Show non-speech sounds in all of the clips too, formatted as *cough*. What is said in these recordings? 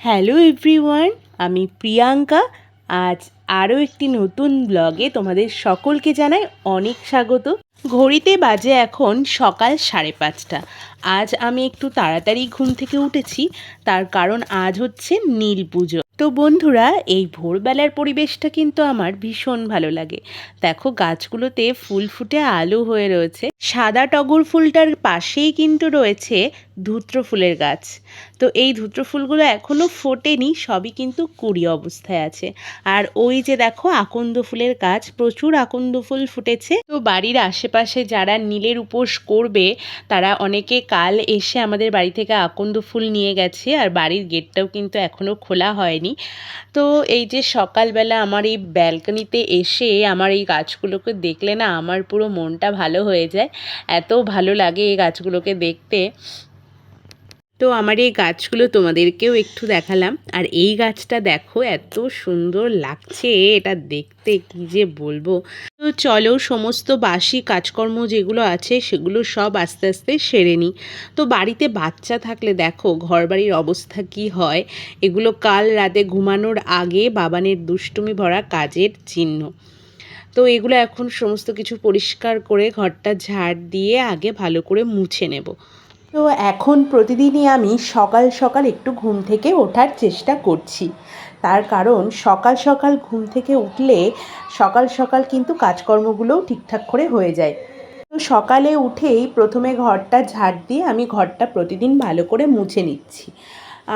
Hello everyone, আমি প্রিয়াঙ্কা। আজ আরও একটি নতুন ব্লগে তোমাদের সকলকে জানাই অনেক স্বাগত। ঘড়িতে বাজে এখন সকাল সাড়ে পাঁচটা। আজ আমি একটু তাড়াতাড়ি ঘুম থেকে উঠেছি, তার কারণ আজ হচ্ছে নীল পুজো। তো বন্ধুরা, এই ভোরবেলার পরিবেশটা কিন্তু আমার ভীষণ ভালো লাগে। দেখো, গাছগুলোতে ফুল ফুটে আলো হয়ে রয়েছে। সাদা টগর ফুলটার পাশেই কিন্তু রয়েছে ধূত্র ফুলের গাছ। তো এই ধূত্র ফুলগুলো এখনও ফোটেনি, সবই কিন্তু কুড়ি অবস্থায় আছে। আর ওই যে দেখো, আকন্দ ফুলের গাছ, প্রচুর আকন্দ ফুল ফুটেছে। তো বাড়ির আশেপাশে যারা নীলের উপোস করবে, তারা অনেকে কাল এসে আমাদের বাড়ি থেকে আকন্দ ফুল নিয়ে গেছে, আর বাড়ির গেটটাও কিন্তু এখনও খোলা হয়নি। তো এই যে সকালবেলা আমার এই ব্যালকনিতে এসে আমার এই গাছগুলোকে দেখলে না, আমার পুরো মনটা ভালো হয়ে যায়। এত ভালো লাগে এই গাছগুলোকে দেখতে। তো আমার এই গাছগুলো তোমাদেরকেও একটু দেখালাম। আর এই গাছটা দেখো, এত সুন্দর লাগছে, এটা দেখতে কি যে বলব। তো চলো, সমস্ত বাসি কাজকর্ম যেগুলো আছে, সেগুলো সব আস্তে আস্তে সেরে নিই। তো বাড়িতে বাচ্চা থাকলে দেখো ঘর বাড়ির অবস্থা কি হয়? এগুলো কাল রাতে ঘুমানোর আগে বাবানের দুষ্টুমি ভরা কাজের চিহ্ন। তো এগুলো এখন সমস্ত কিছু পরিষ্কার করে ঘরটা ঝাড় দিয়ে আগে ভালো করে মুছে নেব। তো এখন প্রতিদিনই আমি সকাল সকাল একটু ঘুম থেকে ওঠার চেষ্টা করছি। তার কারণ সকাল সকাল ঘুম থেকে উঠলে সকাল সকাল কিন্তু কাজকর্মগুলোও ঠিকঠাক করে হয়ে যায়। তো সকালে উঠেই প্রথমে ঘরটা ঝাড় দিয়ে আমি ঘরটা প্রতিদিন ভালো করে মুছে নিচ্ছি।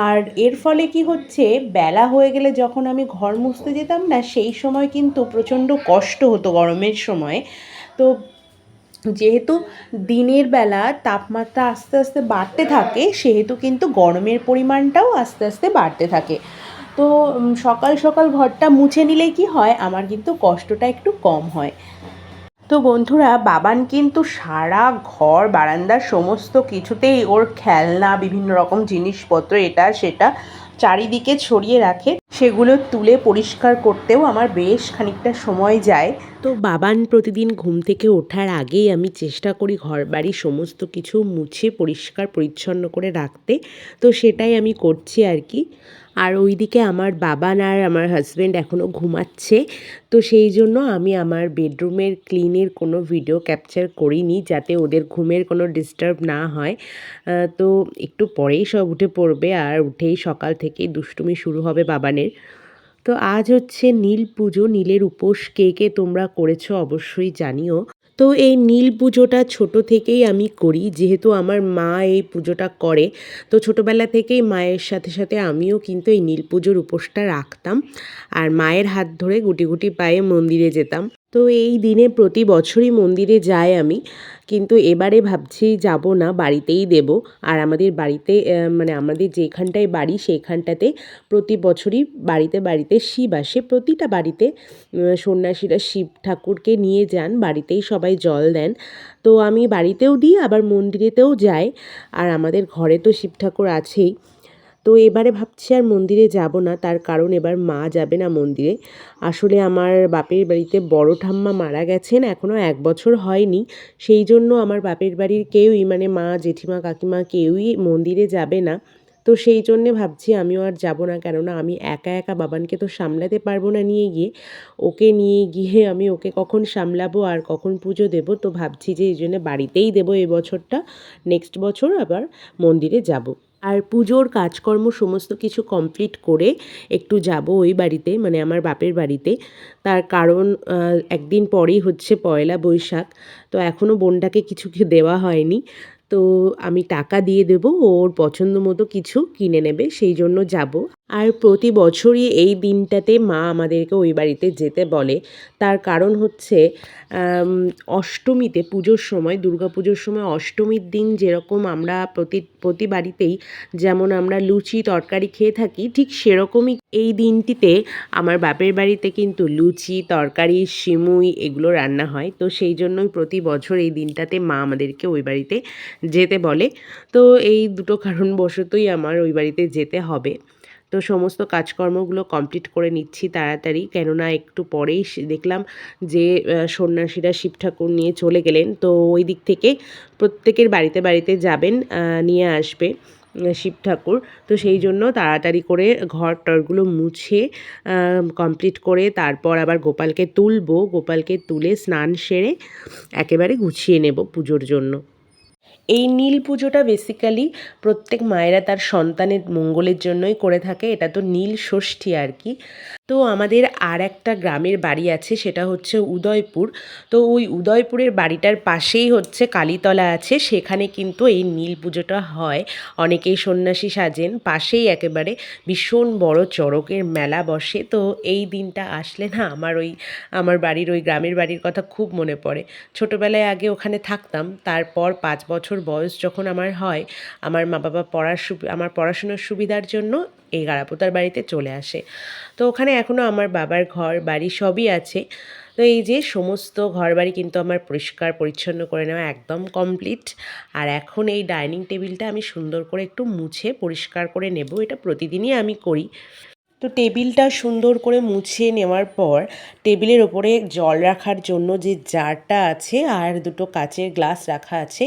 আর এর ফলে কি হচ্ছে, বেলা হয়ে গেলে যখন আমি ঘর মুছতে যেতাম না, সেই সময় কিন্তু প্রচণ্ড কষ্ট হতো গরমের সময়। তো যেহেতু দিনের বেলা তাপমাত্রা আস্তে আস্তে বাড়তে থাকে, সেহেতু কিন্তু গরমের পরিমাণটাও আস্তে আস্তে বাড়তে থাকে। তো সকাল সকাল ঘরটা মুছে নিলে কি হয়? আমার কিন্তু কষ্টটা একটু কম হয়। তো বন্ধুরা, বাবান কিন্তু সারা ঘর, বারান্দার সমস্ত কিছুতেই ওর খেলনা, বিভিন্ন রকম জিনিসপত্র, এটা, সেটা চারিদিকে ছড়িয়ে রাখে, সেগুলো তুলে পরিষ্কার করতেও আমার বেশ খানিকটা সময় যায়। তো বাবান প্রতিদিন ঘুম থেকে ওঠার আগেই আমি চেষ্টা করি ঘর বাড়ি সমস্ত কিছু মুছে পরিষ্কার পরিচ্ছন্ন করে রাখতে। তো সেটাই আমি করছি আর কি। আর ওইদিকে আমার বাবান আর আমার হাজব্যান্ড এখনও ঘুমাচ্ছে। তো সেই জন্য আমি আমার বেডরুমের ক্লিনের কোনো ভিডিও ক্যাপচার করিনি যাতে ওদের ঘুমের কোনো ডিস্টার্ব না হয়। তো একটু পরেই সব উঠে পড়বে আর উঠেই সকাল থেকেই দুষ্টুমি শুরু হবে বাবানের। তো আজ হচ্ছে নীল পুজো, নীলের উপোস কে কে তোমরা করেছ অবশ্যই জানিও। তো এই নীল পুজোটা ছোট থেকেই আমি করি, যেহেতু আমার মা এই পুজোটা করে। তো ছোটোবেলা থেকেই মায়ের সাথে সাথে আমিও কিন্তু এই নীল পুজোর উপোসটা রাখতাম আর মায়ের হাত ধরে গুটি গুটি পায়ে মন্দিরে যেতাম। তো এই দিনে প্রতি বছরই মন্দিরে যাই আমি। কিন্তু এবারে ভাবছি যাব না, বাড়িতেই দেব। আর আমাদের বাড়িতে মানে আমাদের যেখানটায় বাড়ি সেইখানটাতে প্রতি বছরই বাড়িতে বাড়িতে শিব আসে। প্রতিটা বাড়িতে সন্ন্যাসীরা শিব ঠাকুরকে নিয়ে যান, বাড়িতেই সবাই জল দেন। তো আমি বাড়িতেও দিই, আবার মন্দিরেতেও যাই। আর আমাদের ঘরে তো শিব ঠাকুর আছেই। তো এবারে ভাবছি আর মন্দিরে যাব না, তার কারণ এবার মা যাবে না মন্দিরে। আসলে আমার বাপের বাড়িতে বড় ঠাম্মা মারা গেছেন, এখনও এক বছর হয়নি। সেই জন্য আমার বাপের বাড়ির কেউই মানে মা, জেঠিমা, কাকিমা কেউই মন্দিরে যাবে না। তো সেই জন্যে ভাবছি আমিও আর যাব না, কেননা আমি একা একা বাবানকে তো সামলাতে পারব না নিয়ে গিয়ে। ওকে নিয়ে গিয়ে আমি ওকে কখন সামলাবো আর কখন পুজো দেবো, তো ভাবছি যে এই জন্য বাড়িতেই দেবো এই বছরটা। নেক্সট বছর আবার মন্দিরে যাব। আর পুজোর কাজকর্ম সমস্ত কিছু কমপ্লিট করে একটু যাব ওই বাড়িতে মানে আমার বাপের বাড়িতে। তার কারণ একদিন পরেই হচ্ছে পয়লা বৈশাখ, তো এখনও বোনটাকে কিছু দেওয়া হয়নি। তো আমি টাকা দিয়ে দেব, ওর পছন্দ মতো কিছু কিনে নেবে, সেই জন্য যাব। আর প্রতি বছরই এই দিনটাতে মা আমাদেরকে ওই বাড়িতে যেতে বলে। তার কারণ হচ্ছে অষ্টমীতে পুজোর সময়, দুর্গা পুজোর সময় অষ্টমীর দিন যেরকম আমরা প্রতি প্রতি বাড়িতেই যেমন আমরা লুচি তরকারি খেয়ে থাকি, ঠিক সেরকমই এই দিনটিতে আমার বাপের বাড়িতে কিন্তু লুচি, তরকারি, সিমুই এগুলো রান্না হয়। তো সেই জন্যই প্রতি বছর এই দিনটাতে মা আমাদেরকে ওই বাড়িতে যেতে বলে। তো এই দুটো কারণবশতই আমার ওই বাড়িতে যেতে হবে। তো সমস্ত কাজকর্মগুলো কমপ্লিট করে নিচ্ছি তাড়াতাড়ি। কেননা একটু পরেই দেখলাম যে সন্ন্যাসীরা শিব ঠাকুর নিয়ে চলে গেলেন। তো ওই দিক থেকে প্রত্যেকের বাড়িতে বাড়িতে যাবেন নিয়ে আসবে শিব ঠাকুর। তো সেই জন্য তাড়াতাড়ি করে ঘর টরগুলো মুছে কমপ্লিট করে তারপর আবার গোপালকে তুলবো। গোপালকে তুলে স্নান সেরে একেবারে গুছিয়ে নেব পুজোর জন্য। এই নীল পুজোটা বেসিক্যালি প্রত্যেক মায়েরা তার সন্তানের মঙ্গলের জন্যই করে থাকে, এটা তো নীল ষষ্ঠী আর কি। তো আমাদের আর একটা গ্রামের বাড়ি আছে, সেটা হচ্ছে উদয়পুর। তো ওই উদয়পুরের বাড়িটার পাশেই হচ্ছে কালীতলা আছে, সেখানে কিন্তু এই নীল পুজোটা হয়। অনেকেই সন্ন্যাসী সাজেন, পাশেই একেবারে ভীষণ বড় চড়কের মেলা বসে। তো এই দিনটা আসলে না আমার ওই, আমার বাড়ির ওই গ্রামের বাড়ির কথা খুব মনে পড়ে। ছোটোবেলায় আগে ওখানে থাকতাম, তারপর পাঁচ বছর বয়স যখন আমার হয়, আমার মা বাবা পড়ার আমার পড়াশোনার সুবিধার জন্য এই গাড়াপোতার বাড়িতে চলে আসে। তো ওখানে এখনও আমার বাবার ঘর, বাড়ি সবই আছে। তো এই যে সমস্ত ঘর বাড়ি কিন্তু আমার পরিষ্কার, পরিচ্ছন্ন করে নেওয়া একদম কমপ্লিট আর এখন এই ডাইনিং টেবিলটা আমি সুন্দর করে একটু মুছে, পরিষ্কার করে নেব। এটা প্রতিদিনই আমি করি। তো টেবিলটা সুন্দর করে মুছে নেওয়ার পর টেবিলের ওপরে জল রাখার জন্য যে জারটা আছে আর দুটো কাচের গ্লাস রাখা আছে,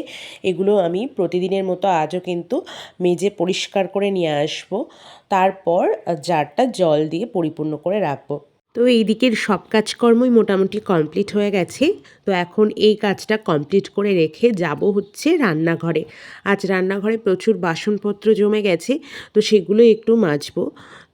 এগুলো আমি প্রতিদিনের মতো আজও কিন্তু মেজে পরিষ্কার করে নিয়ে আসব। তারপর জারটা জল দিয়ে পরিপূর্ণ করে রাখব। তো এই দিকের সব কাজকর্মই মোটামুটি কমপ্লিট হয়ে গেছে। তো এখন এই কাজটা কমপ্লিট করে রেখে যাব হচ্ছে রান্নাঘরে। আজ রান্নাঘরে প্রচুর বাসনপত্র জমে গেছে, তো সেগুলো একটু মাজবো।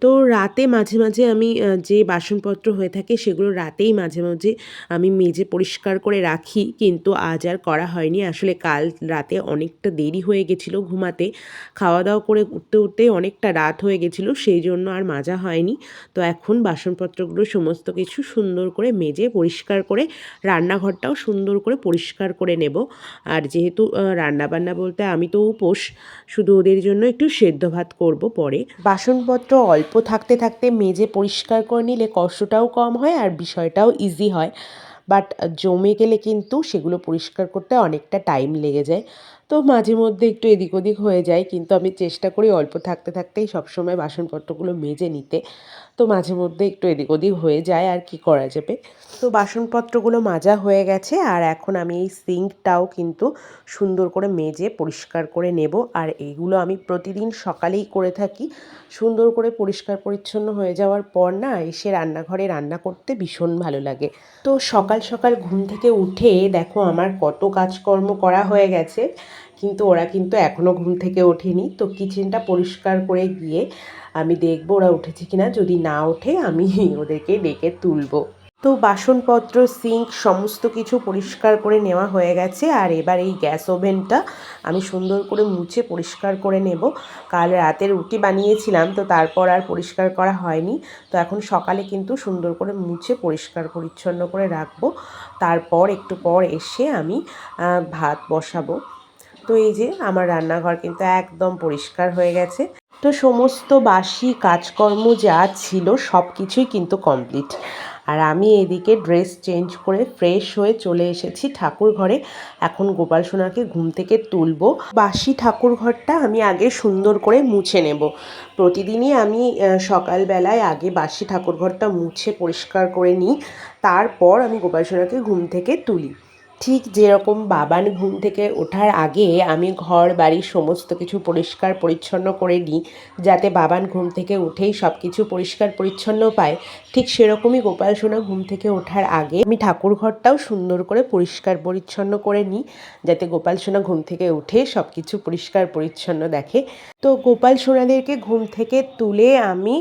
তো রাতে মাঝে মাঝে আমি যে বাসনপত্র হয়ে থাকে সেগুলো রাতেই মাঝে মাঝে আমি মেজে পরিষ্কার করে রাখি। কিন্তু আজ আর করা হয়নি। আসলে কাল রাতে অনেকটা দেরি হয়ে গেছিল ঘুমাতে। খাওয়া দাওয়া করে উঠতে উঠতে অনেকটা রাত হয়ে গেছিল, সেই জন্য আর মাজা হয়নি। তো এখন বাসনপত্রগুলো সমস্ত কিছু সুন্দর করে মেজে পরিষ্কার করে, রান্নাঘরটাও সুন্দর করে পরিষ্কার করে নেব। আর যেহেতু রান্নাবান্না বলতে আমি তো উপোস, শুধু ওদের জন্য একটু সেদ্ধ ভাত করব পরে। বাসনপত্র অল্প থাকতে থাকতে মেজে পরিষ্কার করে নিলে কষ্টটাও কম হয় আর বিষয়টাও ইজি হয়। বাট জমে গেলে কিন্তু সেগুলো পরিষ্কার করতে অনেকটা টাইম লেগে যায়। তো মাঝে মধ্যে একটু এদিক ওদিক হয়ে যায়, কিন্তু আমি চেষ্টা করি অল্প থাকতে থাকতেই সবসময় বাসনপত্রগুলো মেজে নিতে। তো মাঝে মধ্যে একটু এদিক ওদিক হয়ে যায়, আর কি করা যাবে? তো বাসনপত্রগুলো মাজা হয়ে গেছে, আর এখন আমি এই সিঙ্কটাও কিন্তু সুন্দর করে মেজে পরিষ্কার করে নেব। আর এইগুলো আমি প্রতিদিন সকালেই করে থাকি। সুন্দর করে পরিষ্কার পরিচ্ছন্ন হয়ে যাওয়ার পর না, এসে রান্নাঘরে রান্না করতে ভীষণ ভালো লাগে। তো সকাল সকাল ঘুম থেকে উঠে দেখো আমার কত কাজকর্ম করা হয়ে গেছে। কিন্তু ওরা কিন্তু এখনও ঘুম থেকে ওঠেনি। তো কিচেনটা পরিষ্কার করে গিয়ে আমি দেখব ওরা উঠেছে কিনা। যদি না ওঠে, আমি *laughs* ওদেরকে ডেকে তুলবো। তো বাসনপত্র, সিঙ্ক সমস্ত কিছু পরিষ্কার করে নেওয়া হয়ে গেছে। আর এবার এই গ্যাস ওভেনটা আমি সুন্দর করে মুছে পরিষ্কার করে নেব। কাল রাতের রুটি বানিয়েছিলাম, তো তারপর আর পরিষ্কার করা হয়নি। তো এখন সকালে কিন্তু সুন্দর করে মুছে পরিষ্কার পরিচ্ছন্ন করে রাখব। তারপর একটু পর এসে আমি ভাত বসাবো। তো এই যে আমার রান্নাঘর কিন্তু একদম পরিষ্কার হয়ে গেছে। তো সমস্ত বাসি কাজকর্ম যা ছিল সব কিছুই কিন্তু কমপ্লিট আর আমি এদিকে ড্রেস চেঞ্জ করে ফ্রেশ হয়ে চলে এসেছি ঠাকুর ঘরে। এখন গোপাল সোনাকে ঘুম থেকে তুলবো। বাসি ঠাকুর ঘরটা আমি আগে সুন্দর করে মুছে নেব। প্রতিদিনই আমি সকালবেলায় আগে বাসি ঠাকুর ঘরটা মুছে পরিষ্কার করে নিই। তারপর আমি গোপাল সোনাকে ঘুম থেকে তুলি। ঠিক যেরকম বাবান ঘুম থেকে ওঠার আগে আমি ঘর, বাড়ি সমস্ত কিছু পরিষ্কার পরিচ্ছন্ন করে নিই, যাতে বাবান ঘুম থেকে উঠেই সব কিছু পরিষ্কার পরিচ্ছন্ন পায়। ঠিক সেরকমই গোপাল সোনা ঘুম থেকে ওঠার আগে আমি ঠাকুর ঘরটাও সুন্দর করে পরিষ্কার পরিচ্ছন্ন করে নিই, যাতে গোপাল সোনা ঘুম থেকে উঠে সব কিছু পরিষ্কার পরিচ্ছন্ন দেখে। তো গোপাল সোনাদেরকে ঘুম থেকে তুলে আমি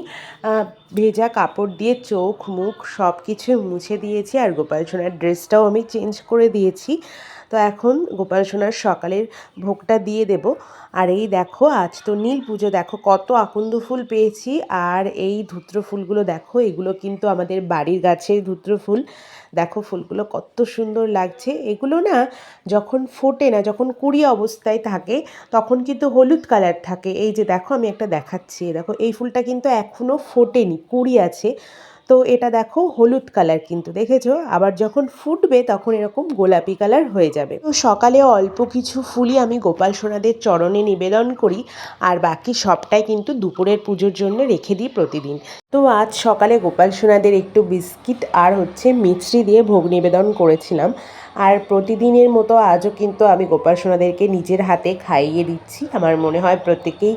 ভেজা কাপড় দিয়ে চোখ, মুখ সব কিছু মুছে দিয়েছি আর গোপাল সোনার ড্রেসটাও আমি চেঞ্জ করে দিয়েছি। তো এখন গোপাল সোনার সকালের ভোগটা দিয়ে দেব। আর এই দেখো, আজ তো নীল পুজো, দেখো কত আকন্দ ফুল পেয়েছি। আর এই ধুত্র ফুলগুলো দেখো, এগুলো কিন্তু আমাদের বাড়ির গাছের ধুত্র ফুল। দেখো ফুলগুলো কত সুন্দর লাগছে। এগুলো না যখন ফোটে না, যখন কুড়ি অবস্থায় থাকে, তখন কিন্তু হলুদ কালার থাকে। এই যে দেখো, আমি একটা দেখাচ্ছি। দেখো, এই ফুলটা কিন্তু এখনও ফোটেনি, কুড়ি আছে। তো এটা দেখো হলুদ কালার কিন্তু, দেখেছ? আবার যখন ফুটবে তখন এরকম গোলাপি কালার হয়ে যাবে। তো সকালে অল্প কিছু ফুলই আমি গোপাল সোনাদের চরণে নিবেদন করি, আর বাকি সবটাই কিন্তু দুপুরের পুজোর জন্য রেখে দিই প্রতিদিন। তো আজ সকালে গোপাল সোনাদের একটু বিস্কিট আর হচ্ছে মিছরি দিয়ে ভোগ নিবেদন করেছিলাম। আর প্রতিদিনের মতো আজও কিন্তু আমি গোপাল সোনাদেরকে নিজের হাতে খাইয়ে দিচ্ছি। আমার মনে হয় প্রত্যেকেই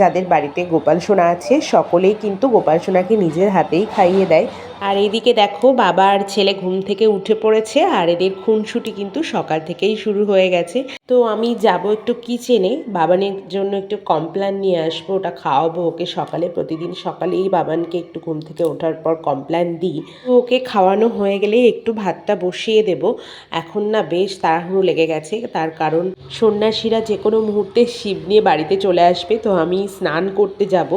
যাদের বাড়িতে গোপাল সোনা আছে, সকলেই কিন্তু গোপাল সোনাকে নিজের হাতেই খাইয়ে দেয়। আর এদিকে দেখো বাবা আর ছেলে ঘুম থেকে উঠে পড়েছে আর এদের খুনসুটি কিন্তু সকাল থেকেই শুরু হয়ে গেছে। তো আমি যাব একটু কিচেনে বাবানের জন্য একটু কমপ্ল্যান নিয়ে আসব ওটা খাওয়াবো ওকে সকালে প্রতিদিন সকালেই বাবানকে একটু ঘুম থেকে ওঠার পর কমপ্ল্যান দিই। তো ওকে খাওয়ানো হয়ে গেলে একটু ভাতটা বসিয়ে দেব। এখন না বেশ তাড়াহুড়ো লেগে গেছে তার কারণ সন্ন্যাসীরা যে কোনো মুহূর্তে শিব নিয়ে বাড়িতে চলে আসবে তো আমি স্নান করতে যাব।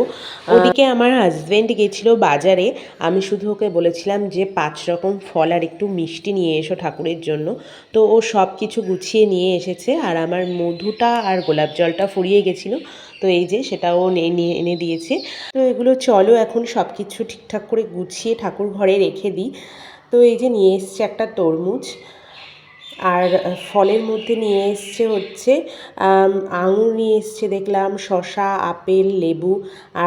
ওদিকে আমার হাজব্যান্ড গেছিল বাজারে আমি শুধু ওকে বলেছিলাম যে পাঁচ রকম ফল আর একটু মিষ্টি নিয়ে এসো ঠাকুরের জন্য। তো ও সব কিছু গুছিয়ে নিয়ে এসেছে আর আমার মধুটা আর গোলাপ জলটা ফুরিয়ে গেছিল। তো এই যে সেটাও নিয়ে, এনে দিয়েছে। তো এগুলো চলো এখন সব কিছু ঠিকঠাক করে গুছিয়ে ঠাকুর ঘরে রেখে দিই। তো এই যে নিয়ে এসছে একটা তরমুজ। আর ফলের মধ্যে নিয়ে এসছে হচ্ছে আঙুর নিয়ে এসছে দেখলাম শশা আপেল, লেবু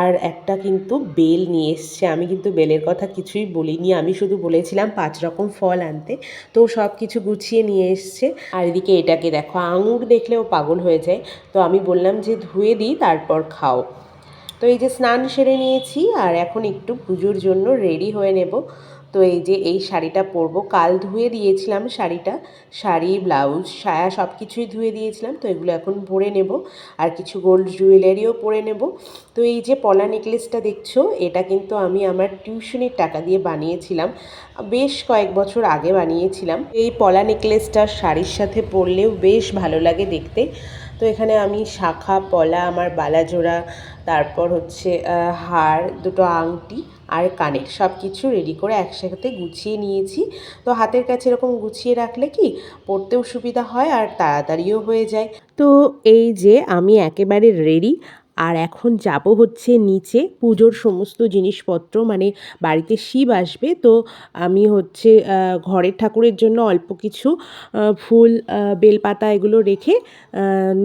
আর একটা কিন্তু বেল নিয়ে এসছে। আমি কিন্তু বেলের কথা কিছুই বলিনি, আমি শুধু বলেছিলাম পাঁচ রকম ফল আনতে। তো সব কিছু গুছিয়ে নিয়ে এসছে। আর এদিকে এটাকে দেখো, আঙুর দেখলেও পাগল হয়ে যায়। তো আমি বললাম যে ধুয়ে দিই, তারপর খাও। তো এই যে স্নান সেরে নিয়েছি, আর এখন একটু পুজোর জন্য রেডি হয়ে নেব। তো এই যে এই শাড়িটা পরবো, কাল ধুয়ে দিয়েছিলাম শাড়িটা, শাড়ি, ব্লাউজ, সায়া সব কিছুই ধুয়ে দিয়েছিলাম, তো এগুলো এখন পরে নেব, আর কিছু গোল্ড জুয়েলারিও পরে নেব। তো এই যে পলা নেকলেসটা দেখছ, এটা কিন্তু আমি আমার টিউশনের টাকা দিয়ে বানিয়েছিলাম, বেশ কয়েক বছর আগে বানিয়েছিলাম। এই পলা নেকলেসটা শাড়ির সাথে পরলেও বেশ ভালো লাগে দেখতে। তো এখানে আমি শাখা, পলা, আমার বালাজোড়া, তারপর হচ্ছে হার, দুটো আংটি আর কানের সব কিছু রেডি করে একসাথে গুছিয়ে নিয়েছি। তো হাতের কাছে এরকম গুছিয়ে রাখলে কি পড়তেও সুবিধা হয় আর তাড়াতাড়িও হয়ে যায়। তো এই যে আমি একেবারে রেডি আর এখন যাব হচ্ছে নিচে পুজোর সমস্ত জিনিসপত্র মানে বাড়িতে শিব আসবে, তো আমি হচ্ছে ঘরের ঠাকুরের জন্য অল্প কিছু ফুল বেলপাতা এগুলো রেখে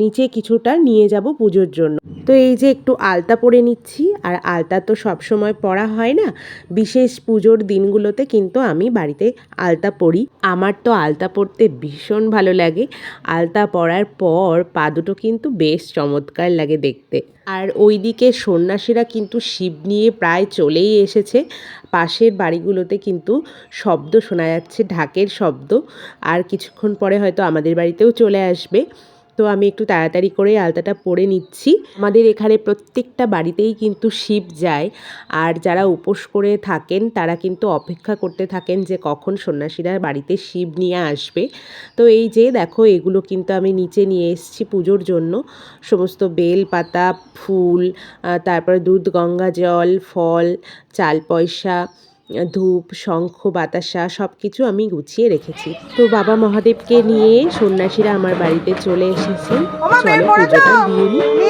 নিচে কিছুটা নিয়ে যাব পুজোর জন্য। তো এই যে একটু আলতা পরে নিচ্ছি, আর আলতা তো সব সময় পরা হয় না, বিশেষ পুজোর দিনগুলোতে কিন্তু আমি বাড়িতে আলতা পরি। আমার তো আলতা পরতে ভীষণ ভালো লাগে। আলতা পরার পর পা দুটো কিন্তু বেশ চমৎকার লাগে দেখতে। আর ওইদিকে সন্ন্যাসীরা কিন্তু শিব নিয়ে প্রায় চলেই এসেছে। পাশের বাড়িগুলোতে কিন্তু শব্দ শোনা যাচ্ছে, ঢাকের শব্দ। আর কিছুক্ষণ পরে হয়তো আমাদের বাড়িতেও চলে আসবে। তো আমি একটু তাড়াতাড়ি করে আলতাটা পরে নিচ্ছি। আমাদের এখানে প্রত্যেকটা বাড়িতেই কিন্তু শিব যায়। আর যারা উপোস করে থাকেন, তারা কিন্তু অপেক্ষা করতে থাকেন যে কখন সন্ন্যাসীরা বাড়িতে শিব নিয়ে আসবে। তো এই যে দেখো, এগুলো কিন্তু আমি নিচে নিয়ে এসেছি পুজোর জন্য। সমস্ত বেল পাতা ফুল তারপরে দুধ গঙ্গা জল, ফল, চাল পয়সা ধূপ শঙ্খ বাতাসা সব কিছু আমি গুছিয়ে রেখেছি। তো বাবা মহাদেবকে নিয়ে সন্ন্যাসীরা আমার বাড়িতে চলে এসেছে। চলো পুজোটা দিয়ে নিই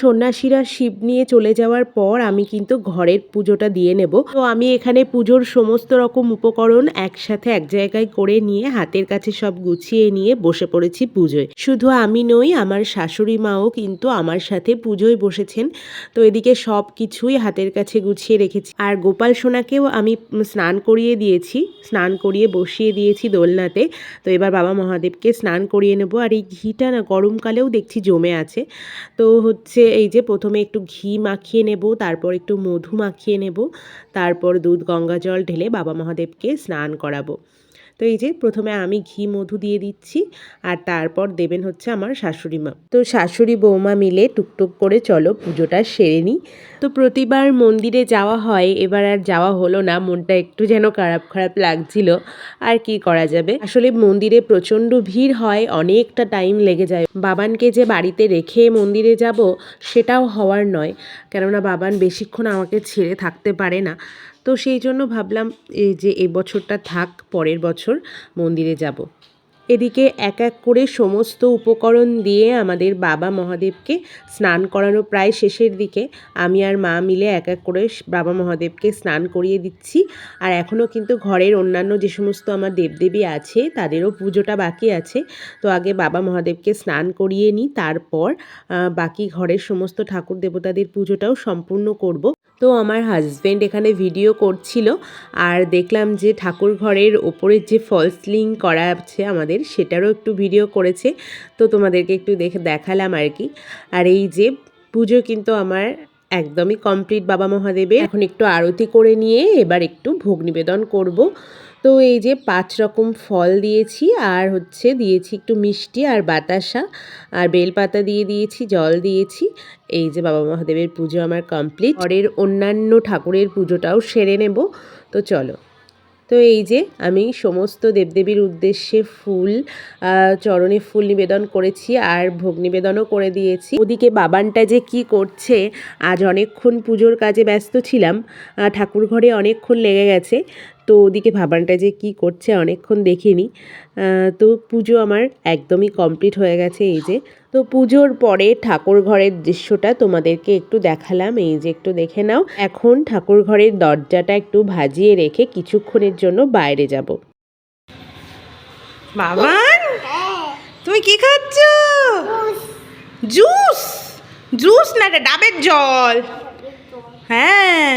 সন্ন্যাসীরা শিব নিয়ে চলে যাওয়ার পর আমি কিন্তু ঘরের পুজোটা দিয়ে নেব। তো আমি এখানে পুজোর সমস্ত রকম উপকরণ একসাথে এক জায়গায় করে নিয়ে হাতের কাছে সব গুছিয়ে নিয়ে বসে পড়েছি পুজোয়। শুধু আমি নই, আমার শাশুড়ি মাও কিন্তু আমার সাথে পুজোয় বসেছেন। তো এদিকে সব কিছুই হাতের কাছে গুছিয়ে রেখেছি। আর গোপাল সোনাকেও আমি স্নান করিয়ে দিয়েছি। স্নান করিয়ে বসিয়ে দিয়েছি দোলনাতে। তো এবার বাবা মহাদেবকে স্নান করিয়ে নেব। আর এই ঘিটা না গরমকালেও দেখছি জমে আছে। তো হচ্ছে এই যে প্রথমে একটু ঘি মাখিয়ে নেব, তারপর একটু মধু মাখিয়ে নেব, তারপর দুধ গঙ্গা জল ঢেলে বাবা মহাদেবকে স্নান করাবো। তো এই যে প্রথমে আমি ঘি, মধু দিয়ে দিচ্ছি আর তারপর দেবেন হচ্ছে আমার শাশুড়ি মা। তো শাশুড়ি বৌমা মিলে টুকটুক করে চলো পুজোটা সেরে নিই। তো প্রতিবার মন্দিরে যাওয়া হয়, এবার আর যাওয়া হলো না, মনটা একটু যেন খারাপ খারাপ লাগছিল। আর কি করা যাবে? আসলে মন্দিরে প্রচণ্ড ভিড় হয়, অনেকটা টাইম লেগে যায়। বাবানকে যে বাড়িতে রেখে মন্দিরে যাব, সেটাও হওয়ার নয়। কেননা বাবান বেশিক্ষণ আমাকে ছেড়ে থাকতে পারে না। তো সেই জন্য ভাবলাম এই যে এই বছরটা থাক, পরের বছর মন্দিরে যাব। এদিকে এক এক করে সমস্ত উপকরণ দিয়ে আমাদের বাবা মহাদেবকে স্নান করানো প্রায় শেষের দিকে, আমি আর মা মিলে এক এক করে বাবা মহাদেবকে স্নান করিয়ে দিচ্ছি। আর এখনও কিন্তু ঘরের অন্যান্য যে সমস্ত আমার দেবদেবী আছে, তাদেরও পুজোটা বাকি আছে। তো আগে বাবা মহাদেবকে স্নান করিয়ে নিই, তারপর বাকি ঘরের সমস্ত ঠাকুর দেবতাদের পুজোটাও সম্পূর্ণ করব। তো আমার হাজব্যান্ড এখানে ভিডিও করছিল, আর দেখলাম যে ঠাকুর ঘরের ওপরের যে ফলস লিং করা আছে আমাদের, সেটারও একটু ভিডিও করেছে। তো তোমাদেরকে একটু দেখে দেখালাম আর কি। আর এই যে পুজো কিন্তু আমার একদমই কমপ্লিট বাবা মহাদেবের। এখন একটু আরতি করে নিয়ে এবার একটু ভোগ নিবেদন করব। তো এই যে পাঁচ রকম ফল দিয়েছি, আর হচ্ছে দিয়েছি একটু মিষ্টি আর বাতাসা, আর বেলপাতা দিয়ে দিয়েছি, জল দিয়েছি। এই যে বাবা মহাদেবের পুজো আমার কমপ্লিট। ঘরের অন্যান্য ঠাকুরের পুজোটাও সেরে নেব। তো চলো। তো এই যে আমি সমস্ত দেবদেবীর উদ্দেশ্যে ফুল চরণে ফুল নিবেদন করেছি আর ভোগ নিবেদনও করে দিয়েছি। ওদিকে বাবানটা যে কি করছে, আজ অনেকক্ষণ পুজোর কাজে ব্যস্ত ছিলাম। ঠাকুর ঘরে অনেকক্ষণ লেগে গেছে। তো ওদিকে ভাবানটা যে কি করছে অনেকক্ষণ দেখিনি। তো পুজো আমার একদমই কমপ্লিট হয়ে গেছে এই যে। তো পুজোর পরে ঠাকুর ঘরের দৃশ্যটা তোমাদেরকে একটু দেখালাম, এই যে একটু দেখে নাও। এখন ঠাকুর ঘরের দরজাটা একটু ভাজিয়ে রেখে কিছুক্ষণের জন্য বাইরে যাব। বাবান তুমি কি খাচ্ছ? জুস জুস না ডাবের জল। হ্যাঁ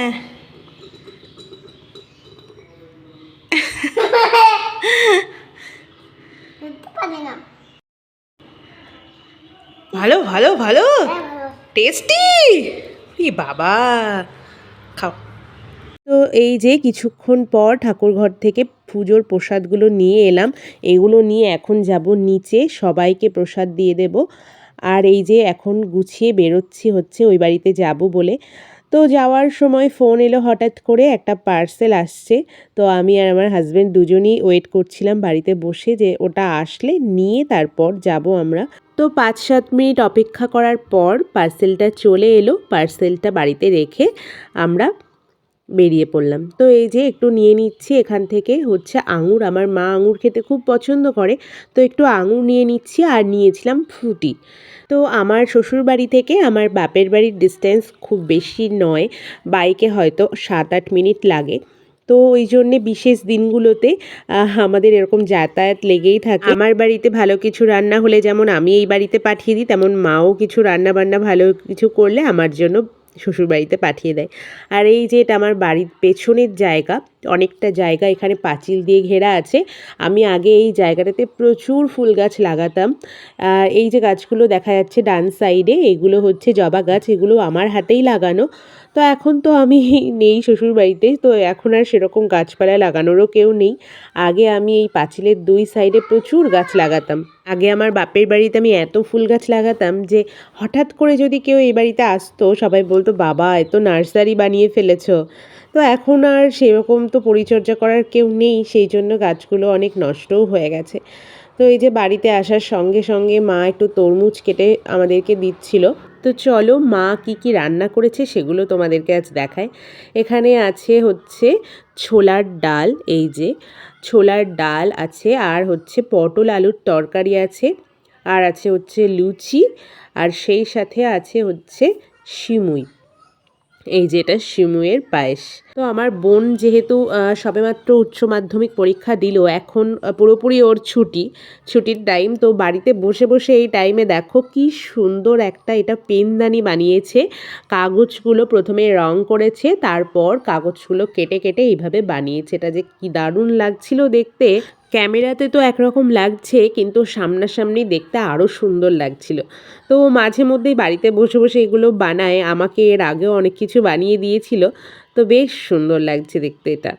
দেখতে পারি না ভালো ভালো ভালো। হ্যাঁ, টেস্টি। বাবা খাও। তো এই যে কিছুক্ষণ পর ঠাকুরঘর থেকে পুজোর প্রসাদগুলো নিয়ে এলাম এগুলো নিয়ে এখন যাব নিচে সবাইকে প্রসাদ দিয়ে দেব। আর এই যে এখন গুছিয়ে বেরোচ্ছি হচ্ছে ওই বাড়িতে যাব বলে। তো যাওয়ার সময় ফোন এলো হঠাৎ করে, একটা পার্সেল আসছে। তো আমি আর আমার হাজব্যান্ড দুজনেই ওয়েট করছিলাম বাড়িতে বসে যে ওটা আসলে নিয়ে তারপর যাব আমরা। তো পাঁচ সাত মিনিট অপেক্ষা করার পর পার্সেলটা চলে এলো, পার্সেলটা বাড়িতে রেখে আমরা বেরিয়ে পড়লাম। তো এই যে একটু নিয়ে নিচ্ছি এখান থেকে হচ্ছে আঙুর। আমার মা আঙুর খেতে খুব পছন্দ করে। তো একটু আঙুর নিয়ে নিচ্ছি আর নিয়েছিলাম ফ্রুটি। তো আমার শ্বশুর বাড়ি থেকে আমার বাপের বাড়ির ডিস্টেন্স খুব বেশি নয়। বাইকে হয়তো সাত আট মিনিট লাগে। তো ওই জন্যে বিশেষ দিনগুলোতে আমাদের এরকম যাতায়াত লেগেই থাকে। আমার বাড়িতে ভালো কিছু রান্না হলে যেমন আমি এই বাড়িতে পাঠিয়ে দিই, তেমন মাও কিছু রান্না বান্না ভালো কিছু করলে আমার জন্য শ্বশুর বাড়িতে পাঠিয়ে দেয়। আর এই যে এটা আমার বাড়ির পেছনের জায়গা, অনেকটা জায়গা এখানে পাঁচিল দিয়ে ঘেরা আছে। আমি আগে এই জায়গাটাতে প্রচুর ফুল গাছ লাগাতাম। এই যে গাছগুলো দেখা যাচ্ছে ডান সাইডে, এগুলো হচ্ছে জবা গাছ, এগুলো আমার হাতেই লাগানো। তো এখন তো আমি নেই শ্বশুর বাড়িতে তো এখন আর সেরকম গাছপালা লাগানোরও কেউ নেই। আগে আমি এই পাঁচিলের দুই সাইডে প্রচুর গাছ লাগাতাম। আগে আমার বাপের বাড়িতে আমি এত ফুল গাছ লাগাতাম যে হঠাৎ করে যদি কেউ এই বাড়িতে আসতো, সবাই বলতো, বাবা এত নার্সারি বানিয়ে ফেলেছ। তো এখন আর সেরকম তো পরিচর্যা করার কেউ নেই, সেই জন্য গাছগুলো অনেক নষ্টও হয়ে গেছে। তো এই যে বাড়িতে আসার সঙ্গে সঙ্গে মা একটু তরমুজ কেটে আমাদেরকে দিচ্ছিল। তো চলো মা কি কি রান্না করেছে সেগুলো তোমাদেরকে আজ দেখায় এখানে আছে হচ্ছে ছোলার ডাল, এই যে ছোলার ডাল আছে, আর হচ্ছে পটল আলুর তরকারি আছে, আর আছে হচ্ছে লুচি, আর সেই সাথে আছে হচ্ছে সিমুই এই যে এটা শিমুয়ের পায়েস। তো আমার বোন যেহেতু সবেমাত্র উচ্চ মাধ্যমিক পরীক্ষা দিল, এখন পুরোপুরি ওর ছুটি। ছুটির টাইম তো বাড়িতে বসে বসে এই টাইমে দেখো কি সুন্দর একটা এটা পেনদানি বানিয়েছে। কাগজগুলো প্রথমে রং করেছে, তারপর কাগজগুলো কেটে কেটে এইভাবে বানিয়েছে। এটা যে কি দারুণ লাগছিল দেখতে। ক্যামেরাতে তো একরকম লাগছে, কিন্তু সামনাসামনি দেখতে আরও সুন্দর লাগছিল। তো মাঝে মধ্যেই বাড়িতে বসে বসে এগুলো বানায়, আমাকে এর আগেও অনেক কিছু বানিয়ে দিয়েছিল। তো বেশ সুন্দর লাগছে দেখতে এটা।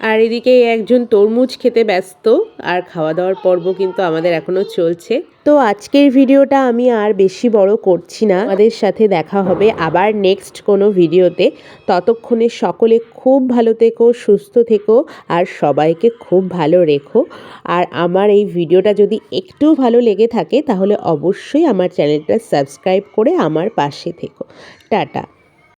আর এদিকে একজন তরমুজ খেতে ব্যস্ত, আর খাওয়া দাওয়ার পর্ব কিন্তু আমাদের এখনও চলছে। তো আজকের ভিডিওটা আমি আর বেশি বড় করছি না। আমাদের সাথে দেখা হবে আবার নেক্সট কোনো ভিডিওতে। ততক্ষণে সকলে খুব ভালো থেকো, সুস্থ থেকো, আর সবাইকে খুব ভালো রেখো। আর আমার এই ভিডিওটা যদি একটু ভালো লেগে থাকে, তাহলে অবশ্যই আমার চ্যানেলটা সাবস্ক্রাইব করে আমার পাশে থেকো। টাটা।